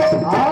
Ah!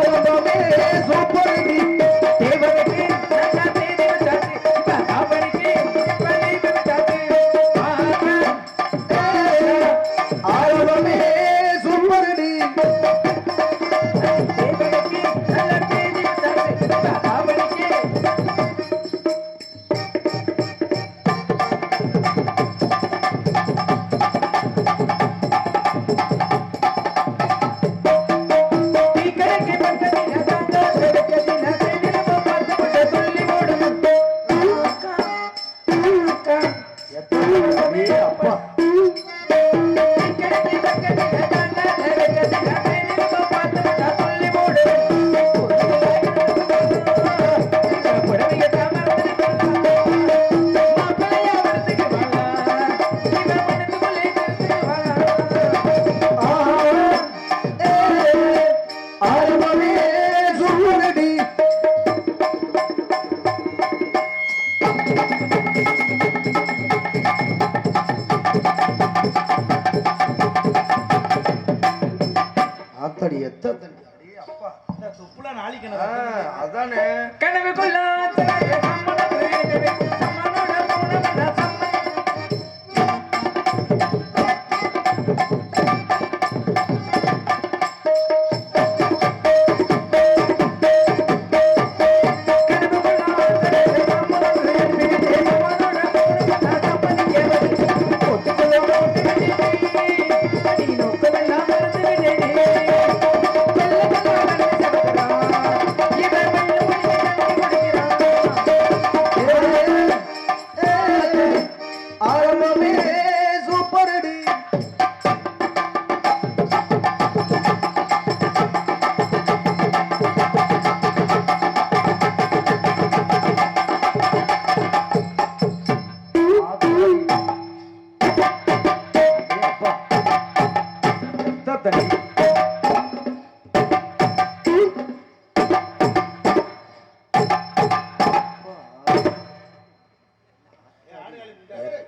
எத்த தண்ணி அப்பா இந்த தொப்புல நாளைக்கு அதானே. கனவுக்குள்ள சம்மதம்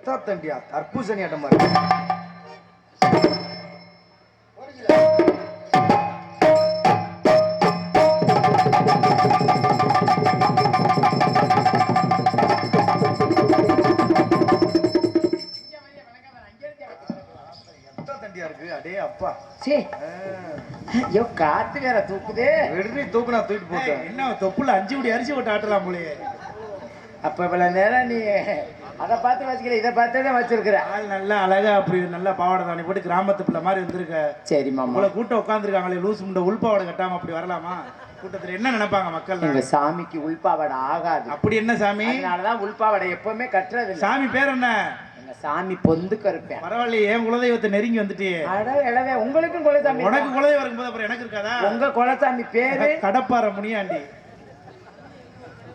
எத்த தண்டியா தர்பூசணி ஆட்டம் மாதிரி எத்த தண்டியா இருக்கு? அடே அப்பா. சே. ஐயோ காத்து வேற தூக்குதே. வெடி தூக்குனா தூக்கிட்டு போட்டேன். என்ன தொப்புல அஞ்சு குடி அரிசி போட்டு ஆட்டலாம் போலயே. அப்ப இவ்வளவு நேரம் நீ அதை பார்த்து வச்சுக்கிற இதை பார்த்தே வச்சிருக்கிற. ஆள் நல்லா அழகா அப்படி நல்லா பாவாடை தானி போட்டு கிராமத்து பிள்ளை மாதிரி வந்திருக்க. சரி மாமா. உங்களை கூட்டம் உட்காந்துருக்காங்களே லூசு முண்டை உள்பாவாடை கட்டாம அப்படி வரலாமா? கூட்டத்துல என்ன நினைப்பாங்க மக்கள் எங்க சாமிக்கு உள்பாவடை ஆகாது. அப்படி என்ன சாமி? அதனாலதான் உள்பாவடை எப்பவுமே கட்டுறது சாமி பேர் என்ன? எங்க சாமி பொந்து கருப்பேன் பரவாயில்லையே என் குலதெய்வத்தை நெருங்கி வந்துட்டியே? அட இளவே உங்களுக்கும் குலசாமி உனக்கு குலதெய்வம் இருக்கும்போது அப்புறம் எனக்கு இருக்காதா? உங்க குலசாமி பேரு? கடப்பாறை முனியாண்டி.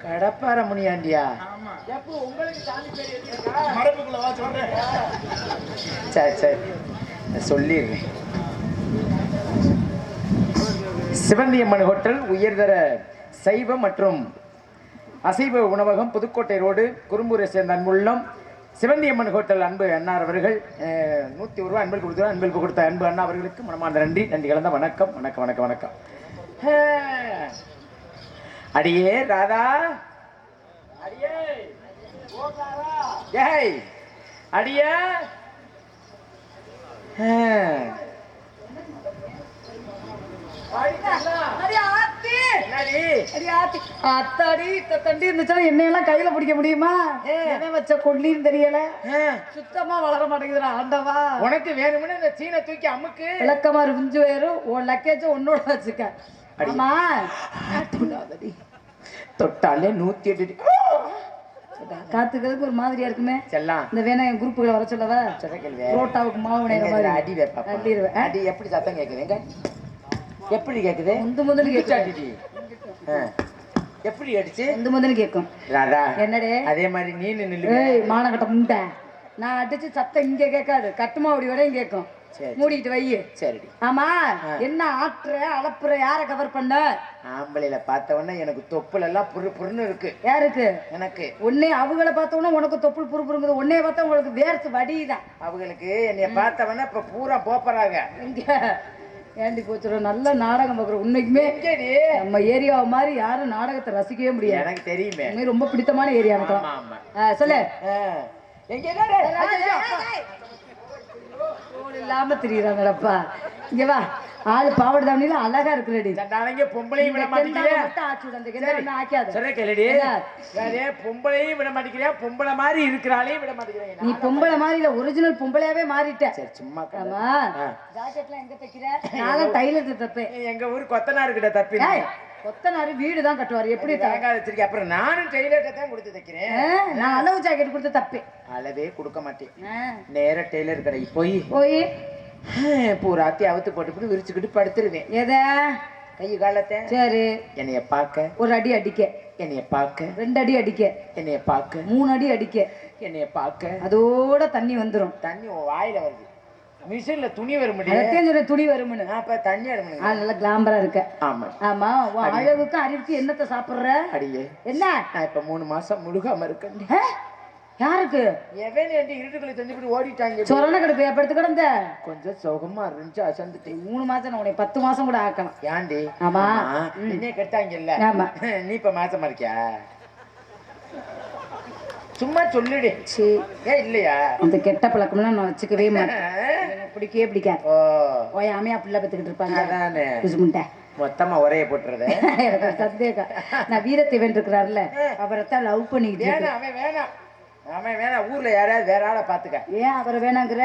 கடப்பார முனியாண்டியா? எப்போ உங்களுக்கு சாமி பேர் எது இருக்கா? மரபுக்குள்ள வா சொல்றேன். சரி சரி. சொல்லிடுறேன். சிவந்தியம்மன் ஹோட்டல் உயர்தர சைவ மற்றும் அசைவ உணவகம் புதுக்கோட்டை ரோடு குறும்பூரை சேர்ந்த அன்புள்ளம். சிவந்தியம்மன் ஹோட்டல் அன்பு அண்ணார் அவர்கள் நூத்தி ஒரு ரூபாய் அன்பில் கொடுத்தார் அன்பில் கொடுத்த அன்பு அண்ணா அவர்களுக்கு மனமார்ந்த நன்றி நன்றி கலந்த வணக்கம் வணக்கம் வணக்கம் வணக்கம். அடியே ராதா! ஏய் அடியே. அத்தாடி இத்த தண்டி இருந்துச்சா? என்னையெல்லாம் கையில பிடிக்க முடியுமா? வச்ச கொல்லின்னு தெரியல. சுத்தமா வளர மாட்டேங்குதுடா ஆண்டவா. உனக்கு வேணும்னு இந்த சீனை தூக்கி அமுக்கு. விளக்கமா விஞ்சு வயிறும் உன் லக்கேஜ் உன்னோட வச்சுக்க. தொடாதடி. தொட்டாலே நூத்தி எட்டு காத்துக்கிறதுக்கு ஒரு மாதிரியா இருக்குமே. செல்லாம் இந்த வேணா என் குரூப்புகளை வர சொல்லவா? புரோட்டாவுக்கு மாவு மாதிரி. அடி வைப்பா அள்ளிடுவேன். ஆ? அடி எப்படி சத்தம் கேக்குது எங்க? எப்படி கேக்குது முந்து முதல்ல. ஆ. எப்படி அடிச்சு? முந்து முதல்ல கேட்கும். ராதா. என்னடே? அதே மாதிரி நீ நில்லு ஏய் மானகட்ட முண்டை. நான் அடிச்சு சத்தம் இங்க கேட்காது. கட்டுமாவடி வரையும் கேட்கும். மூடிட்டு வை. சரிடி. ஆமா என்ன ஆட்டுற அளப்புற யார கவர் பண்ண? ஆம்பளையில பார்த்த உடனே எனக்கு தொப்புல எல்லாம் புரு புருன்னு இருக்கு. யாருக்கு? எனக்கு. உன்னே அவங்கள பார்த்த உடனே உனக்கு தொப்புள் புறுப்புறுங்குது உன்னைய பார்த்தா உங்களுக்கு வேர்த்து வடிதான். அவங்களுக்கு என்னைய பார்த்தவன இப்ப பூரா போப்பறாங்க. ஏண்டி கோச்சுரம் நல்ல நாடகம் பார்க்குறோம் உண்மைக்குமே? நம்ம ஏரியாவை மாதிரி யாரும் நாடகத்தை ரசிக்கவே முடியாது. எனக்கு தெரியுமே. ரொம்ப பிடித்தமான ஏரியா எனக்கு. சொல்லு. எங்க தோல் இல்லாம தெரியுறாங்கடப்பா. இங்க வா. ஆளு பாவாடை தாவணியில அழகா இருக்கிறடி சண்டானங்க பொம்பளையும் விட மாட்டேங்கிறே ஆக்காத. சொல்ற கேளுடி. என்ன? வேறே பொம்பளையும் விட மாட்டேங்கிறியா பொம்பளை மாதிரி இருக்கிறாளையும் விட மாட்டேங்கிறீங்க நீ பொம்பளை மாதிரி இல்ல ஒரிஜினல் பொம்பளையாவே மாறிட்ட. சரி சும்மா. ஆமா. ஜாக்கெட்லாம் எங்க தைக்கிற? நான் தான் டைலர் தப்பேன். எங்க ஊர் கொத்தனார் கிட்ட தப்பி ஏய், கொத்தனாரு வீடு தான் கட்டுவாரு. எப்படி தேங்காய் வச்சிருக்கேன். அப்புறம் நானும் டெய்லர்கிட்ட தான் கொடுத்து தைக்கிறேன் நான் அளவு ஜாக்கெட் கொடுத்து தப்பேன். அளவே கொடுக்க மாட்டேன். ஆ, நேரா டெய்லர் கடைக்கு போய். போய். பூராத்தி அவுத்து போட்டு விரிச்சுக்கிட்டு படுத்துருவேன். எத? கை காலத்தை. சரி. என்னைய பார்க்க. ஒரு அடி அடிக்க. என்னைய பார்க்க. ரெண்டு அடி அடிக்க. என்னைய பார்க்க. மூணு அடி அடிக்க. என்னைய பார்க்க. அதோட தண்ணி வந்துரும். தண்ணி வாயில வருது. மிஷின்ல துணி வர முடியும் அதத்தையும் சொல்ற துணி வரும்னு அப்ப தண்ணி எடுக்கணும் ஆள் நல்லா கிளாம்பரா இருக்க. ஆமா. ஆமா உன் அழகுக்கு அறிவுக்கு என்னத்தை சாப்பிடுற? அடியே. என்ன? நான் இப்ப மூணு மாசம் முழுகாம இருக்கேன்? யாருக்கு? எவன் என்று இருட்டுக்குள்ள செஞ்சுக்கிட்டு ஓடிட்டாங்க சொரண கிடக்கு படுத்து கிடந்த? கொஞ்சம் சுகமா இருந்துச்சு அசந்துட்டேன். மூணு மாசம் உன்னை பத்து மாசம் கூட ஆக்கலாம். ஏன்டி? ஆமா. என்னைய கெட்டாங்கல்ல ஆமா. நீ இப்ப மாசமா இருக்கியா? சும்மா சொல்லுடி. ஏன் இல்லையா? அந்த கெட்ட பழக்கம்லாம் நான் வச்சுக்கவே மாட்டேன். எனக்கு பிடிக்கவே பிடிக்காது. ஓ. ஓயாமையா பிள்ளை பத்துக்கிட்டு இருப்பாங்க. அதானே. குசுமுண்டை. மொத்தமா ஒரைய போட்டுறது. சந்தேகம். நான் வீரத்தேவன் இருக்கிறாருல. அவரை தான் லவ் பண்ணிக்கிட்டு. வேணாம். அவன் வேணாம் ஊர்ல யாராவது வேற ஆளை பாத்துக்க ஏன் அவரை வேணாங்கிற?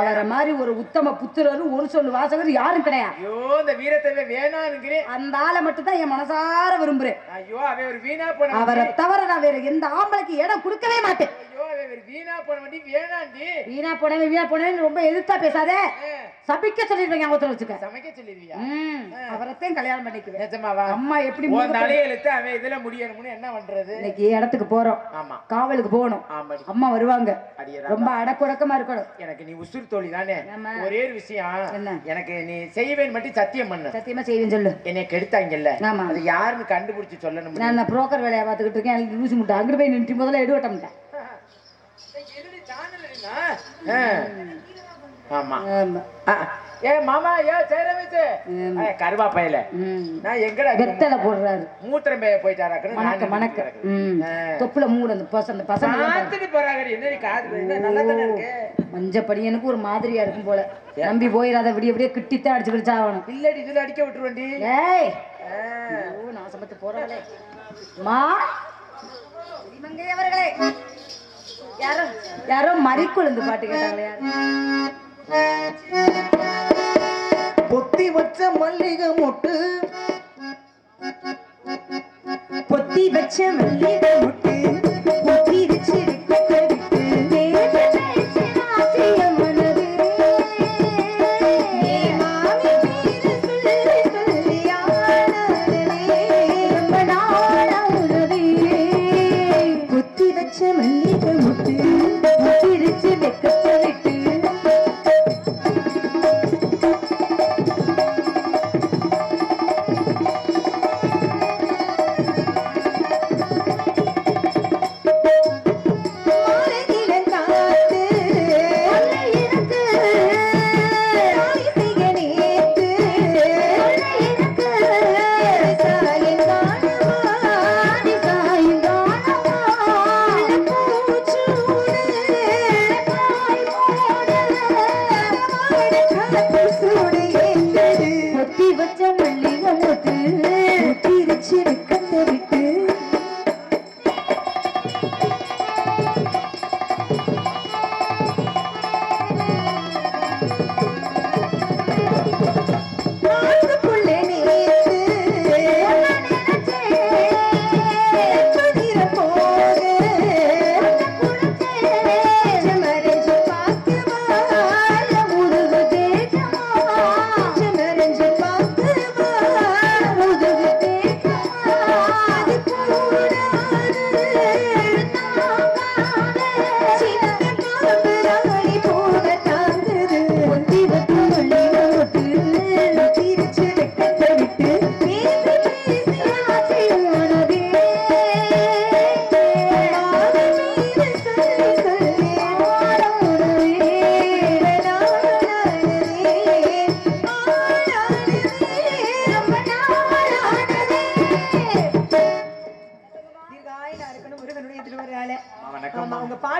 அவரை மாதிரி ஒரு உத்தம புத்திரரும் ஒரு சொல்லு வாசகர் யாரும் கிடையாது. ஐயோ இந்த வீரத்தேவை வேணாம்னுங்கிறேன் அந்த ஆளை மட்டும் தான் என் மனசார விரும்புறேன். ஐயோ அவன் ஒரு வீணா போன அவரை தவிர நான் வேற எந்த ஆம்பளைக்கு இடம் கொடுக்கவே மாட்டேன். வீணா போன வண்டி வேணாண்டி. வீணா போனேன் வீணா போனேன்னு ரொம்ப எதிர்த்தா பேசாதே. சபிக்க சொல்லிடுவேன் ஞாபகத்துல வச்சுக்க. சமைக்க சொல்லிடுவியா ம், அவரைத்தான் கல்யாணம் பண்ணிக்குவேன். நிஜமாவா? அம்மா எப்படி தலையெழுத்து அவன் இதுல முடியணும்னு என்ன பண்றது? இன்னைக்கு இடத்துக்கு போறோம். ஆமா. காவலுக்கு போகணும். அம்மா வருவாங்க. ரொம்ப அடக்குடக்கமா இருக்கணும். எனக்கு நீ உசுர் தோழி தானே. ஒரே ஒரு விஷயம். என்ன? எனக்கு நீ செய்வேன் மட்டும் சத்தியம் பண்ணு. சத்தியமா செய்வேன் சொல்லு. என்னை கெடுத்தாங்கல்ல? ஆமா. அது யாருன்னு கண்டுபிடிச்சு சொல்லணும் நான் புரோக்கர் வேலையை பார்த்துக்கிட்டு இருக்கேன்? எனக்கு லூசு முட்டை. அங்கிட்டு போய் நின்று முதல்ல எடு வட்டமுட்டேன் ஆமா. ஏ மாமா ஏ சேரமிச்சு கருவா பயல. நான் எங்கடா வெத்தலை போடுறாரு. மூத்திரம் பேய போயிட்டாராக்கணும் மணக்க மணக்க. தொப்புல மூடு அந்த பசங்க பார்த்துட்டு போறாங்க என்ன நீ காது என்ன நல்லா தானே இருக்கு? மஞ்ச படியனுக்கு ஒரு மாதிரியா இருக்கும் போல. நம்பி போயிடாத விடிய விடிய கிட்டித்தான் அடிச்சு கிடிச்சா ஆகணும். இல்லடி இதுல அடிக்க விட்டுருவண்டி ஏய். நான் சமத்து போறவளே மா. அவர்களே யாரோ யாரோ மறிக்குழுந்து பாட்டு கேட்டாங்களே? பொத்தி வச்ச மல்லிகை மொட்டு பொத்தி வச்ச மல்லிகை முட்டு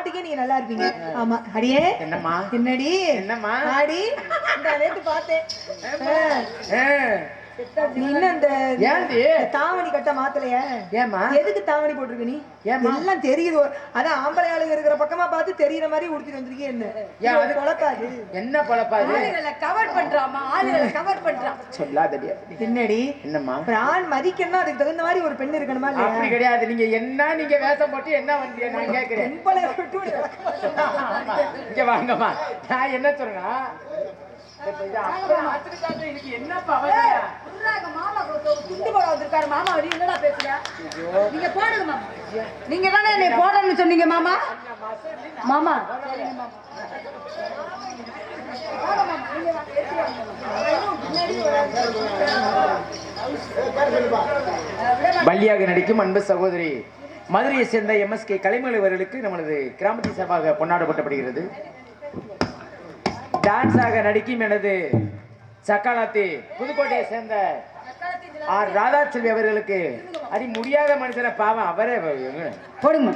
பாட்டுக்கே நீங்க நல்லா இருப்பீங்க. ஆமா அடியே. என்னம்மா? என்னடி? என்னம்மா? ஆடி. இந்த நேத்து பார்த்தேன். இன்னும் அந்த ஏன்டி? தாவணி கட்ட மாத்தலையா. ஏம்மா? எதுக்கு தாவணி போட்டிருக்க நீ? எல்லாம் தெரியுது. அதான் ஆம்பளை ஆளுங்க இருக்கிற பக்கமா பார்த்து தெரியற மாதிரி உடுத்திட்டு வந்திருக்கீங்க என்ன? ஏன் அது- இது குழப்பாது. என்ன பொழப்பாது ஆளுகளை கவர் பண்றாமா? ஆளுகளை கவர் பண்றான் சொல்லாதடி என்னடி என்னம்மா? ஒரு ஆண் மதிக்கணும்னா அதுக்கு தகுந்த மாதிரி ஒரு பெண் இருக்கணுமா அப்படி இல்லையா கிடையாது. நீங்க என்ன நீங்க வேஷம் போட்டு என்ன வந்தீங்க. இங்க வாங்கம்மா. நான் என்ன சொல்றேன்னா நீங்க தானே என்னை போடணும்னு சொன்னீங்க மாமா? மாமா. பள்ளியாக நடிக்கும் அன்பு சகோதரி மதுரையை சேர்ந்த எம்எஸ்கே கலைமலை அவர்களுக்கு நமது கிராமத்தின் சார்பாக கொண்டாடப்பட்டப்படுகிறது டான்ஸாக நடிக்கும் எனது சக்காலாத்தி புதுக்கோட்டையை சேர்ந்த ஆர் ராதாச்செல்வி அவர்களுக்கு அடி முடியாத மனுஷனை பாவம் அவரே போடுங்க.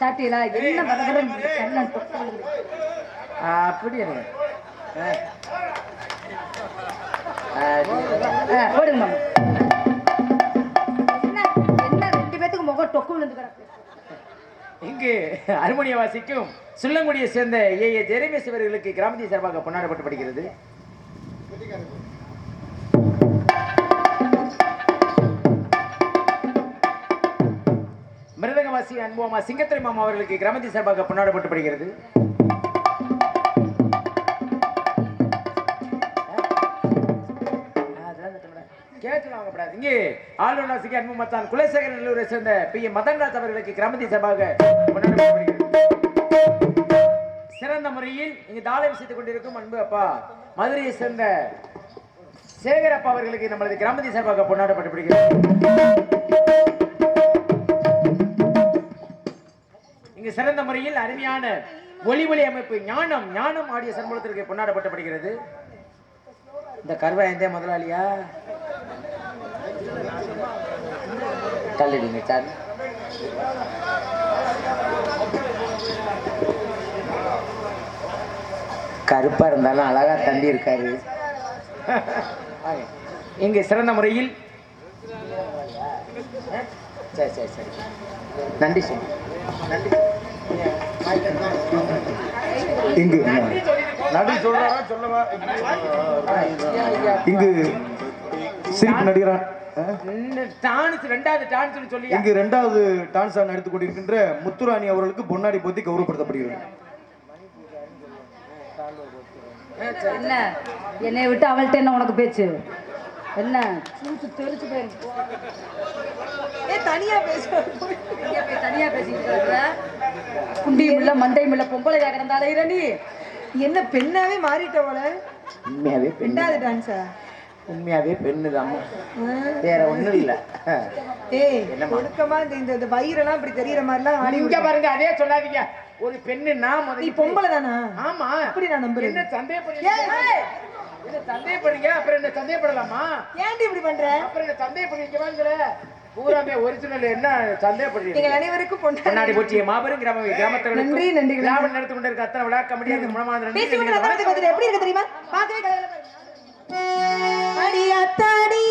சாட்டியலா என்ன. அப்படி போடுங்க என்ன? ரெண்டு பேத்துக்கு முகம் டொக்கு விழுந்து கிடக்கு? இங்கு அருமணிய வாசிக்கும் சுள்ளங்குடியை சேர்ந்த ஏ. ஏ. ஜெரமேஸ் அவர்களுக்கு கிராமத்தின் சார்பாக கொண்டாடப்பட்டப்படுகிறது மிருதங்கவாசி அன்புமாமா சிங்கத்திரை மாமா அவர்களுக்கு கிராமத்தின் சார்பாக கொண்டாடப்பட்டப்படுகிறது கேட்கலாம் வாங்கப்படாது. இங்கே ஆளுநர் அன்பு மத்தான் நல்லூரை சேர்ந்த பி. எம் மதன்ராஜ் அவர்களுக்கு சிறந்த முறையில் இங்கு தாளம் செய்து கொண்டிருக்கும் அன்பு அப்பா மதுரையை சேர்ந்த சேகரப்பா அவர்களுக்கு நம்மளது சார்பாக இங்கு சிறந்த முறையில் அருமையான ஒளி ஒளி அமைப்பு ஞானம் ஞானம் ஆடிய சம்பளத்திற்கு கொண்டாடப்பட்டப்படுகிறது இந்த கருவாயந்தே முதலாளியா? தள்ளிடுங்க சார் கருப்பா இருந்தாலும் அழகா தண்டி இருக்காரு இங்கு சிறந்த முறையில். சரி சரி சரி. நன்றி சார். நன்றி. இங்கு நன்றி சொல்றாரா சொல்லவா. இங்கு சிரிப்பு நடிகரா. டான்ஸ் ரெண்டாவது டான்ஸ் சொல்லி இங்கு இரண்டாவது டான்ஸ் ஆட நடித்துக் கொண்டிருக்கின்ற முத்துராணி அவர்களுக்கு பொன்னாடி போத்தி கௌரவப்படுத்தப்படுகிறது. என்ன? என்னை விட்டு அவள்கிட்ட என்ன உனக்கு பேச்சு? என்ன? சூத்து தெரிச்சு போயிருக்கு ஏ தனியா போய் தனியா பேசிட்டு குண்டியும் இல்ல மண்டையும் இல்ல பொம்பளையா கிடந்தாலே நீ என்ன பெண்ணாவே மாறிட்ட போல? உண்மையாவே பெண்ணு. ரெண்டாவது டான்ஸா உண்மையாவே பெண்ணுதான் வேற ஒண்ணும் இல்ல. ஏய்? ஒழுக்கமா இந்த இந்த- வயிறெல்லாம் இப்படி தெரியற மாதிரிலாம் இங்க பாருங்க அதே சொல்லாதீங்க. ஒரு பெண்ணு நான் நீ பொம்பளை தானா? ஆமா. எப்படி நான் நம்புறது? என்ன சந்தேகப்படுறீங்க? என்ன சந்தேகப்படுறீங்க? அப்புறம் என்ன சந்தேகப்படலாமா? ஏன்டி இப்படி பண்ற? அப்புறம் என்ன சந்தேகப்படுறீங்க? வாங்கல பூராமே ஒரிஜினல் என்ன சந்தேகப்படுறீங்க? எங்கள் அனைவருக்கும் பொண்ணு பொன்னாடி போற்றிய மாபெரும் கிராம கிராமத்தவர்களுக்கு நன்றி, நன்றி. கிராமம் நடத்தி கொண்டிருக்க அத்தனை விழா கமிட்டியாக கொண்டு வந்துட்டு எப்படி இருக்கு தெரியுமா? பார்க்கவே அடியத்தடி.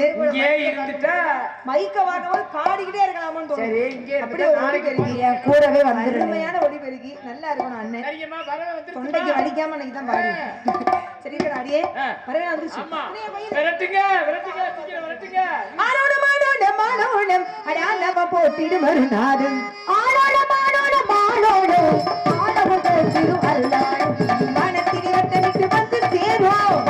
இங்கே இருந்துட்டா? மைக்க பார்க்கும்போது பாடிக்கிட்டே இருக்கலாமான்னு சரி இங்கே ஒளி பெருகி. என் கூடவே வந்துருங்க அருமையான ஒளி பெருகி. நல்லா இருக்கணும் அண்ணன்? தொண்டைக்கு வலிக்காம அன்னைக்கு தான் பாடு. சரி அடியே. பறவை வந்துச்சு. விரட்டுங்க விரட்டுங்க அடாலவ போட்டிடு அல்லாடும். வானத்திலே வட்டமிட்டு வந்து சேரும்.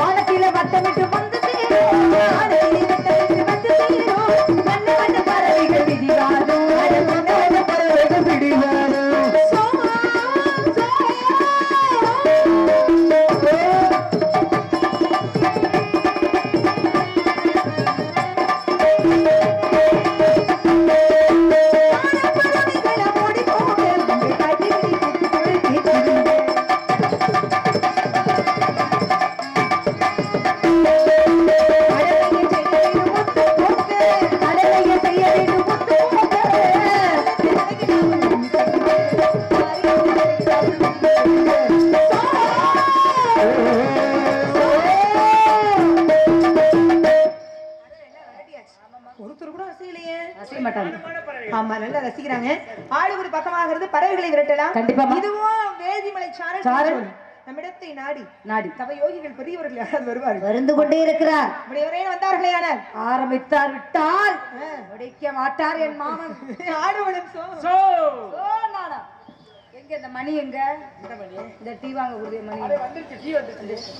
ஆமா நல்லா ரசிக்கிறாங்க. ஆடு ஒரு பக்கமாகிறது பறவைகளை விரட்டலாம். கண்டிப்பாம்மா. இதுவும் வேதிமலை சாரல் சாரல். நம்மிடத்தை நாடி. நாடி. தவ யோகிகள் பெரியவர்கள் யாராவது வருவார்கள்? வருந்து கொண்டே இருக்கிறார். ஒரே வந்தார்களே ஆனால். ஆரம்பித்தார் விட்டால் முடிக்க மாட்டார் என் மாமன். ஆடு வளம் சோ. சோ நானா. எங்க இந்த மணி எங்க? இந்த டீ வாங்க கூடிய மணி. வந்துருச்சு டீ வந்துருச்சு.